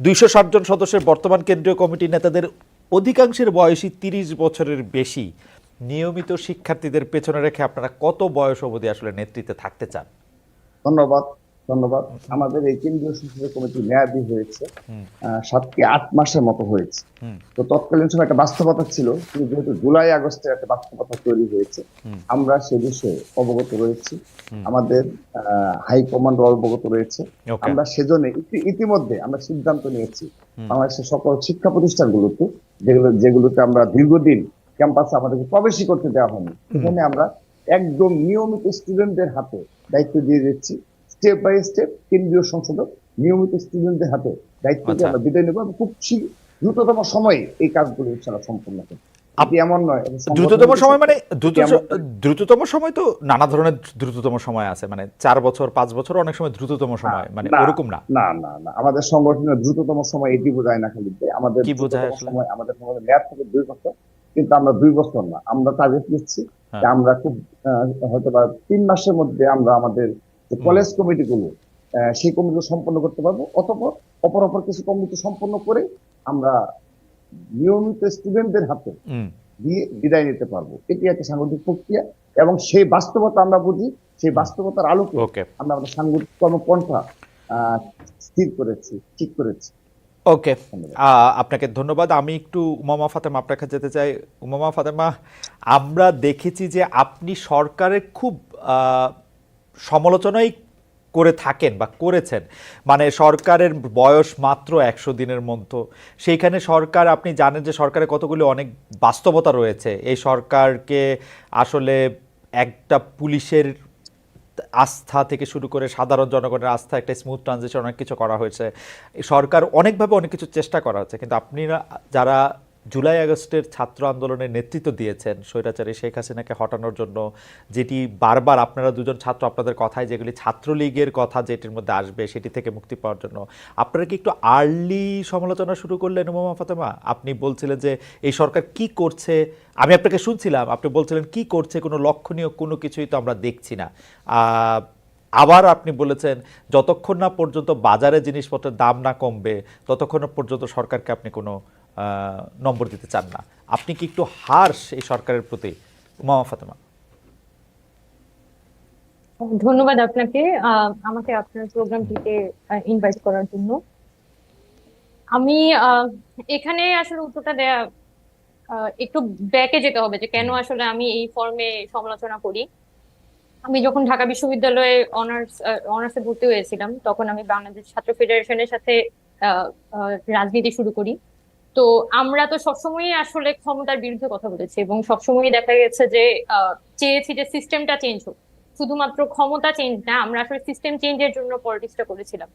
দুইশো ষাট জন সদস্যের বর্তমান কেন্দ্রীয় কমিটির নেতাদের অধিকাংশের বয়সী তিরিশ বছরের বেশি। নিয়মিত শিক্ষার্থীদের পেছনে রেখে আপনারা কত বয়স অবধি আসলে নেতৃত্বে থাকতে চান? ধন্যবাদ। ধন্যবাদ। আমাদের এই কেন্দ্রীয় সংসদীয় কমিটি মেয়াদী হয়েছে। আহ, সাত কি আট মাসের মতো হয়েছে। তো তৎকালীন সময় একটা বাস্তবতা ছিল কিন্তু যেহেতু জুলাই আগস্টে একটা বাস্তবতা তৈরি হয়েছে আমরা সে বিষয়ে অবগত রয়েছি। আমাদের হাইকমান্ড অবগত রয়েছে। আমরা সেজন্য ইতিমধ্যে আমরা সিদ্ধান্ত নিয়েছি। বাংলাদেশের সকল শিক্ষা প্রতিষ্ঠানগুলোতে যেগুলো যেগুলোতে আমরা দীর্ঘদিন ক্যাম্পাসে আমাদেরকে প্রবেশই করতে দেওয়া হয়নি সেখানে আমরা একদম নিয়মিত স্টুডেন্টদের হাতে দায়িত্ব দিয়ে দিচ্ছি। স্টেপ বাই স্টেপ কেন্দ্রীয় সংসদ নিয়মিত স্টুডেন্টদের হাতে দায়িত্ব দিয়ে আচ্ছা। আমরা বিদায় নেব এবং খুব দ্রুততম সময়ে এই কাজগুলো ইনশাআল্লাহ সম্পূর্ণ করব আপ- এমন নয় দ্রুততম সময় মানে দ্রুত দ্রুততম সময় তো নানা ধরনের দ্রুততম সময় আছে মানে চার বছর পাঁচ বছর অনেক সময় দ্রুততম সময় মানে ওরকম না না না না আমাদের সংগঠনের দ্রুততম সময় এটি বোঝায় না খালি আমাদের কি বোঝায় সময় আমাদের মেয়াদ থাকে দুই বছর কিন্তু আমরা দুই বছর না আমরা টার্গেট নিচ্ছি হ্যাঁ। আমরা খুব হয়তো বা তিন মাসের মধ্যে আমরা আমাদের। কলেজ কমিটিগুলো সেই কমিটি সম্পন্ন করতে পারব। অতপর অপর অপর কিছু কমিটি সম্পন্ন করে আমরা নিয়মিত স্টুডেন্টদের হাতে দিয়ে বিদায় নিতে পারব। এটি একটা সাংগঠনিক প্রক্রিয়া এবং সেই বাস্তবতা আমরা বুঝি সেই বাস্তবতার আলোকে ওকে। আমরা আমাদের সাংগঠনিক কর্মপন্থা আহ, স্থির করেছি ঠিক করেছি। ওকে। আপনাকে ধন্যবাদ। আমি একটু উমামা ফাতেমা আপনার কাছে যেতে চাই। উমামা ফাতেমা আমরা দেখেছি যে আপনি সরকারের খুব আহ, সমালোচনাই করে থাকেন বা করেছেন। মানে সরকারের বয়স মাত্র একশো দিনের মতো সেইখানে সরকার, আপনি জানেন যে সরকারের কতগুলি অনেক বাস্তবতা রয়েছে। এই সরকারকে আসলে একটা পুলিশের আস্থা থেকে শুরু করে সাধারণ জনগণের আস্থা, একটা স্মুথ ট্রানজিশন অনেক কিছু করা হয়েছে। সরকার অনেকভাবে অনেক কিছু চেষ্টা করা হচ্ছে। কিন্তু আপনি যারা জুলাই আগস্টের ছাত্র আন্দোলনের নেতৃত্ব দিয়েছেন স্বৈরাচারী শেখ হাসিনাকে হটানোর জন্য, যেটি বারবার আপনারা দুজন ছাত্র আপনাদের কথায় যেগুলি ছাত্রলীগের কথা যেটির মধ্যে আসবে সেটি থেকে মুক্তি পাওয়ার জন্য। আপনারা কি একটু আর্লি সমালোচনা শুরু করলেন উমামা ফাতেমা? আপনি বলছিলেন যে এই সরকার কি করছে, আমি আপনাকে শুনছিলাম, আপনি বলছিলেন কি করছে, কোনো লক্ষণীয় কোনো কিছুই তো আমরা দেখছি না। আবার আপনি বলেছেন, যতক্ষণ না পর্যন্ত বাজারে জিনিসপত্রের দাম না কমবে, ততক্ষণ পর্যন্ত সরকারকে আপনি কোনো নম্বর দিতে চান না। আপনি কি একটু হার্শ এই সরকারের প্রতি? উমামা ফাতেমা। ধন্যবাদ আপনাকে আমাকে আপনার প্রোগ্রামটিতে ইনভাইট করার জন্য। আমি এখানে আসলে উত্তরটা দেয়া একটু ব্যাকে যেতে হবে যে কেন আসলে আমি এই ফর্মে সমালোচনা করি। আমি যখন ঢাকা বিশ্ববিদ্যালয়ে অনার্স অনার্সে ভর্তি হয়েছিলাম তখন আমি বাংলাদেশ ছাত্র ফেডারেশনের সাথে রাজনীতি শুরু করি। তো আমরা তো সবসময়ই আসলে ক্ষমতার বিরুদ্ধে কথা বলেছি এবং সবসময়ই দেখা গেছে যে চেয়েছি যে সিস্টেমটা চেঞ্জ হোক। শুধুমাত্র ক্ষমতা চেঞ্জ না আমরা আসলে সিস্টেম চেঞ্জের জন্য পলিটিক্সটা করেছিলাম।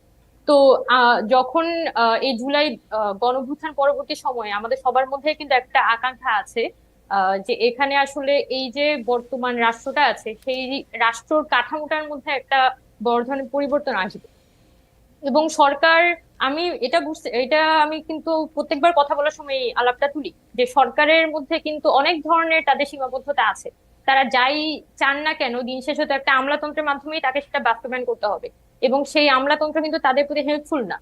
তো যখন এই জুলাই আহ, গণভ্যুত্থান পরবর্তী সময়ে আমাদের সবার মধ্যে কিন্তু একটা আকাঙ্ক্ষা আছে যে এখানে আসলে এই যে বর্তমান রাষ্ট্রটা আছে সেই রাষ্ট্রর কাঠামোটার মধ্যে একটা বড় ধরনের পরিবর্তন আসবে। এবং সরকার আমি এটা বুঝতে, এটা আমি কিন্তু প্রত্যেকবার কথা বলার সময় আলাপটা তুলি, যে সরকারের মধ্যে কিন্তু অনেক ধরনের তাদের সীমাবদ্ধতা আছে। তারা যাই চান না কেন, দিন শেষে তো একটা আমলাতন্ত্রের মাধ্যমেই তাকে সেটা বাস্তবায়ন করতে হবে। এবং সেই আমলাতন্ত্র কিন্তু তাদের প্রতি হেল্পফুল না।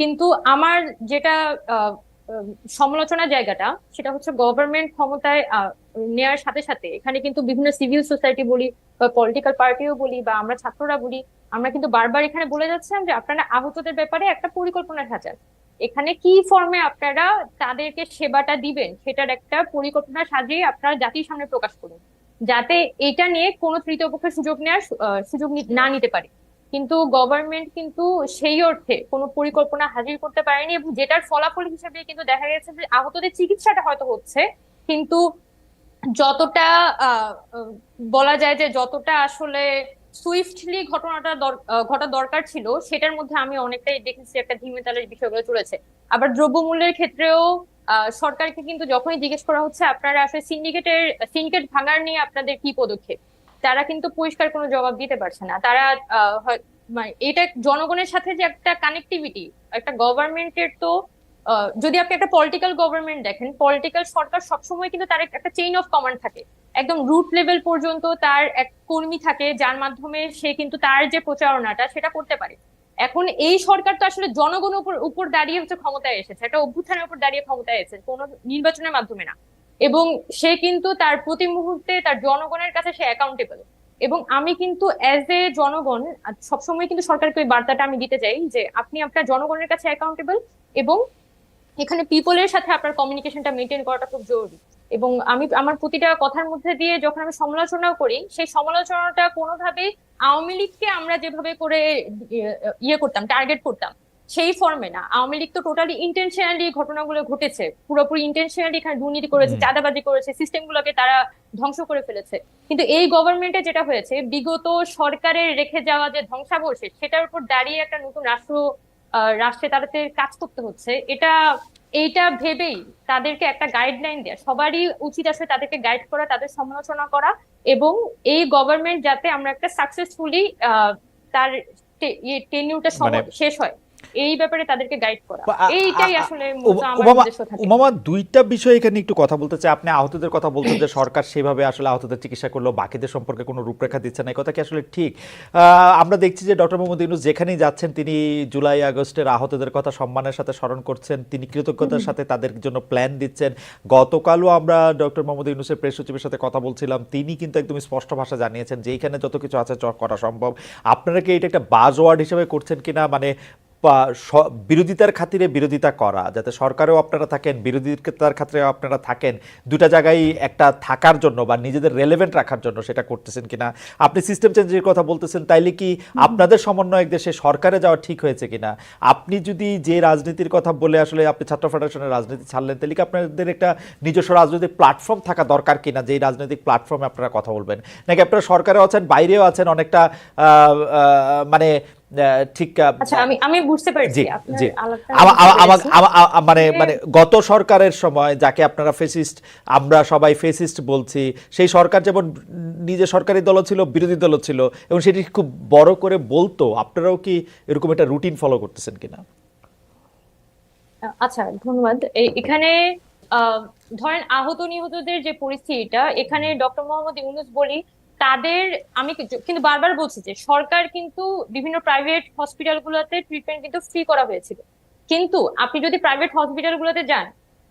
কিন্তু আমার যেটা আহ, জায়গাটা সেটা হচ্ছে গভর্নমেন্ট ক্ষমতায় নেয়ার সাথে সাথে এখানে কিন্তু বিভিন্ন সিভিল সোসাইটি বলি বা পলিটিক্যাল পার্টিও বলি বা আমরা ছাত্ররা বলি আমরা কিন্তু বারবার এখানে বলে যাচ্ছিলাম যে আপনারা আহতদের ব্যাপারে একটা পরিকল্পনা সাজান এখানে কি ফর্মে আপনারা তাদেরকে সেবাটা দিবেন সেটার একটা পরিকল্পনা সাজিয়ে আপনারা জাতির সামনে প্রকাশ করুন। যাতে এটা নিয়ে কোনো তৃতীয় পক্ষের সুযোগ নেওয়ার সুযোগ না নিতে পারে। কিন্তু গভর্নমেন্ট কিন্তু সেই অর্থে কোনো পরিকল্পনা হাজির করতে পারেনি এবং যেটার ফলাফল হিসেবে কিন্তু দেখা গেছে যে আহতদের চিকিৎসাটা হয়তো হচ্ছে। কিন্তু যতটা বলা যায় যে যতটা আসলে সুইফটলি ঘটনাটা ঘটা দরকার ছিল, সেটার মধ্যে আমি অনেকটাই দেখেছি একটা ধীমে তালের বিষয়গুলো চলেছে। আবার দ্রব্যমূল্যের ক্ষেত্রেও সরকারকে কিন্তু যখনই জিজ্ঞেস করা হচ্ছে, আপনারা আসলে সিন্ডিকেটের সিন্ডিকেট ভাঙার নিয়ে আপনাদের কি পদক্ষেপ? তারা কিন্তু পরিষ্কার কোনো জবাব দিতে পারছে না। তারা মানে এটা জনগণের সাথে যে একটা কানেক্টিভিটি একটা গভর্নমেন্টের তো যদি আপনি একটা পলিটিক্যাল গভর্নমেন্ট দেখেন পলিটিক্যাল সরকার সবসময় কিন্তু তার একটা চেইন অফ কমান্ড থাকে। একদম রুট লেভেল পর্যন্ত তার এক কর্মী থাকে, যার মাধ্যমে সে কিন্তু তার যে প্রচারণাটা সেটা করতে পারে। এখন এই সরকার তো আসলে জনগণের উপর উপর দাঁড়িয়ে হচ্ছে ক্ষমতায় এসেছে, একটা অভ্যুত্থানের উপর দাঁড়িয়ে ক্ষমতায় এসেছে, কোনো নির্বাচনের মাধ্যমে না। এবং সে কিন্তু তার প্রতি মুহূর্তে তার জনগণের কাছে সে অ্যাকাউন্টেবল এবং আমি কিন্তু অ্যাজ এ জনগণ সবসময় কিন্তু সরকারকে ওই বার্তাটা আমি দিতে চাই যে আপনি আপনার জনগণের কাছে অ্যাকাউন্টেবল এবং এখানে পিপলের সাথে আপনার কমিউনিকেশনটা মেনটেন করাটা খুব জরুরি। এবং আমি আমার প্রতিটা কথার মধ্যে দিয়ে যখন আমি সমালোচনাও করি, সেই সমালোচনাটা কোনোভাবেই আওয়ামী লীগকে আমরা যেভাবে করে, ইয়ে- ইয়ে করতাম টার্গেট করতাম সেই ফর্মে না। আওয়ামী লীগ তো টোটালি ইন্টেনশনালি ঘটনাগুলো ঘটেছে। পুরোপুরি ইন্টেনশনালি এখানে দুর্নীতি করেছে। চাঁদাবাজি করেছে সিস্টেমগুলোকে তারা ধ্বংস করে ফেলেছে। কিন্তু এই গভর্নমেন্টে যেটা হয়েছে বিগত সরকারের রেখে যাওয়া যে ধ্বংসাবশেষ সেটার উপর দাঁড়িয়ে একটা নতুন রাষ্ট্র রাষ্ট্রে তাদের কাজ করতে হচ্ছে। এটা এইটা ভেবেই তাদেরকে একটা গাইডলাইন দেয়া সবারই উচিত আসলে তাদেরকে গাইড করা তাদের সমালোচনা করা এবং এই গভর্নমেন্ট যাতে আমরা একটা সাকসেসফুলি তার টেনিউটা মানে- শেষ হয়। এই ব্যাপারে তাদেরকে গাইড করা। এইটাই আসলে উম- উমামা উদ্দেশ্য থাকে। উমামা দুইটা বিষয় এখানে একটু কথা বলতে চাই। আপনি আহতদের কথা বলছেন যে সরকার সেভাবে আসলে আহতদের চিকিৎসা করল বাকিদের সম্পর্কে কোনো রূপরেখা দিচ্ছে না এই কথা কি আসলে ঠিক? আমরা দেখছি যে ডক্টর মোহাম্মদ ইউনুস যেখানেই যাচ্ছেন তিনি জুলাই আগস্টের আহতদের কথা সম্মানের সাথে স্মরণ করছেন তিনি কৃতজ্ঞতার সাথে তাদের জন্য প্ল্যান দিচ্ছেন। গতকালও আমরা ডক্টর মোহাম্মদ ইউনুসের প্রেস সচিবের সাথে কথা বলছিলাম তিনি কিন্তু একদম স্পষ্ট ভাষা জানিয়েছেন যে এইখানে যত কিছু আছে করা সম্ভব। আপনারা কি এটা একটা বাজওয়ার্ড হিসেবে করছেন কিনা? মানে বিরোধিতার খাতিরে বিরোধিতা করা যাতে সরকারেও আপনারা থাকেন বিরোধিতার খাতিরেও আপনারা থাকেন দুটা জায়গায় একটা থাকার জন্য বা নিজেদের রেলেভেন্ট রাখার জন্য সেটা করতেছেন কিনা? আপনি সিস্টেম চেঞ্জের কথা বলতেছেন তাইলে কি আপনাদের সমন্বয়ক দেশে সরকারে যাওয়া ঠিক হয়েছে কিনা? আপনি যদি যে রাজনীতির কথা বলে আসলে আপনি ছাত্র ফেডারেশনের রাজনীতি ছাড়লেন তাহলে কি আপনাদের একটা নিজস্ব রাজনৈতিক প্ল্যাটফর্ম থাকা দরকার কিনা যেই রাজনৈতিক প্ল্যাটফর্মে আপনারা কথা বলবেন? নাকি আপনারা সরকারেও আছেন বাইরেও আছেন অনেকটা মানে ঠিক আচ্ছা আমি আমি বুঝতে পেরেছি। জি আমা- আমা- মানে মানে গত সরকারের সময় যাকে আপনারা ফেসিস্ট আমরা সবাই ফেসিস্ট বলছি সেই সরকার যেমন নিজে সরকারি দল ছিল বিরোধী দল ছিল এবং সেটি খুব বড় করে বলতো আপনারাও কি এরকম একটা রুটিন ফলো করতেছেন কিনা? আচ্ছা ধন্যবাদ। এখানে ধরেন আহত নিহতদের যে পরিস্থিতিটা এখানে ডক্টর মোহাম্মদ ইউনুস বলি তাদের আমি কিন্তু বারবার বলছি যে সরকার কিন্তু বিভিন্ন প্রাইভেট হসপিটালগুলোতে ট্রিটমেন্ট কিন্তু ফ্রি করা হয়েছিল। কিন্তু আপনি যদি প্রাইভেট হসপিটালগুলোতে যান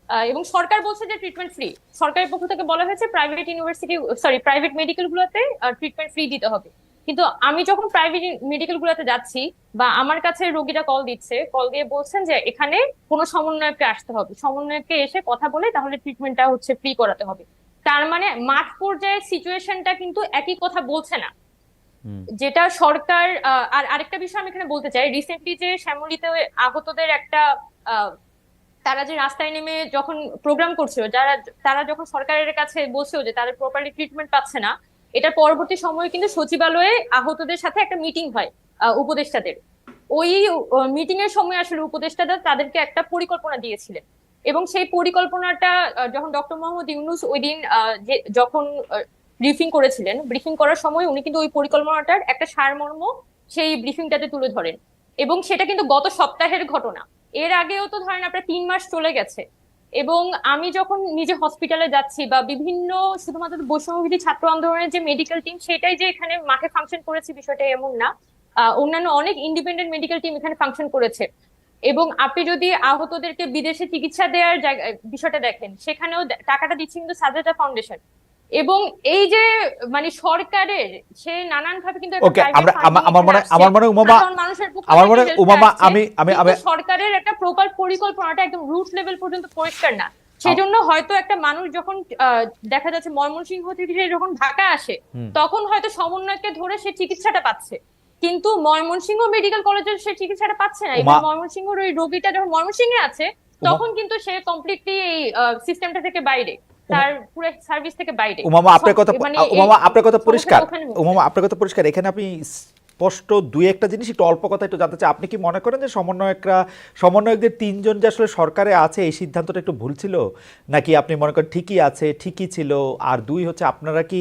আহ, এবং সরকার বলছে যে ট্রিটমেন্ট ফ্রি সরকারের পক্ষ থেকে বলা হয়েছে private university sorry private medical গুলোতে ট্রিটমেন্ট ফ্রি দিতে হবে। কিন্তু আমি যখন প্রাইভেট মেডিকেল গুলোতে যাচ্ছি বা আমার কাছে রোগীরা কল দিচ্ছে কল দিয়ে বলছেন যে এখানে কোনো সমন্বয়ককে আসতে হবে। সমন্বয়ককে এসে কথা বলে তাহলে ট্রিটমেন্টটা হচ্ছে ফ্রি করাতে হবে। তার মানে মাঠ পর্যায়ে সিচুয়েশনটা কিন্তু একই কথা বলছে না। যেটা সরকার আর আরেকটা বিষয় আমি এখানে বলতে চাই। রিসেন্টলি যে শ্যামলিতে আহতদের একটা তারা যে রাস্তায় নেমে যখন প্রোগ্রাম করছিল যারা তারা যখন সরকারের কাছে বলছিল যে তারা প্রপারলি ট্রিটমেন্ট পাচ্ছে না এটার পরবর্তী সময়ে কিন্তু সচিবালয়ে আহতদের সাথে একটা মিটিং হয় আহ, উপদেষ্টাদের। ওই মিটিং এর সময় আসলে উপদেষ্টাদের তাদেরকে একটা পরিকল্পনা দিয়েছিলেন। এবং সেই পরিকল্পনাটা যখন ডক্টর মোহাম্মদ ইউনুস ওই দিন যখন ব্রিফিং করেছিলেন ব্রিফিং করার সময় উনি কিন্তু ওই পরিকল্পনাটার একটা সারমর্ম সেই ব্রিফিংটাতে তুলে ধরেন। এবং সেটা কিন্তু গত সপ্তাহের ঘটনা। এর আগেও তো ধরেন আপনার তিন মাস চলে গেছে। এবং আমি যখন নিজে হসপিটালে যাচ্ছি বা বিভিন্ন শুধুমাত্র বৈষম্যবিধি ছাত্র আন্দোলনের যে মেডিকেল টিম সেটাই যে এখানে মাঠে ফাংশন করেছে বিষয়টা এমন না। অন্যান্য অনেক ইন্ডিপেন্ডেন্ট মেডিকেল টিম এখানে ফাংশন করেছে। এবং আপনি যদি আহতদেরকে বিদেশে চিকিৎসা দেওয়ার জায়গা বিষয়টা দেখেন সেখানেও টাকাটা দিচ্ছে কিন্তু সাজাদা ফাউন্ডেশন। এবং এই যে মানে সরকারের সে নানান ভাবে কিন্তু ওকে আমরা আমার মনে আমার মনে উমামা আমার মনে উমামা আমি আমি আমি সরকারের একটা প্রপার পরিকল্পনাটা একদম রুট লেভেল পর্যন্ত পরিষ্কার না। সেজন্য হয়তো একটা মানুষ যখন দেখা যাচ্ছে ময়মনসিংহ থেকে যখন ঢাকা আসে তখন হয়তো সমন্বয়কে ধরে সে চিকিৎসাটা পাচ্ছে। কিন্তু ময়মনসিংহ মেডিকেল কলেজে সে চিকিৎসাটা পাচ্ছে না। এবং ময়মনসিংহর ওই রোগীটা যখন ময়মনসিংহে আছে তখন কিন্তু সে কমপ্লিটলি এই সিস্টেমটা থেকে বাইরে। তার পুরো সার্ভিস থেকে বাইরে। উমামা আপনার কথা মানে উমামা আপনার কথা পরিষ্কার। উমামা আপনার কথা পরিষ্কার। এখানে আপনি স্পষ্ট দুই একটা জিনিস একটু অল্প কথা একটু জানতে চাই। আপনি কি মনে করেন যে সমন্বয়করা সমন্বয়কদের তিনজন যে আসলে সরকারে আছে এই সিদ্ধান্তটা একটু ভুল ছিল? নাকি আপনি মনে করেন ঠিকই আছে ঠিকই ছিল? আর দুই হচ্ছে আপনারা কি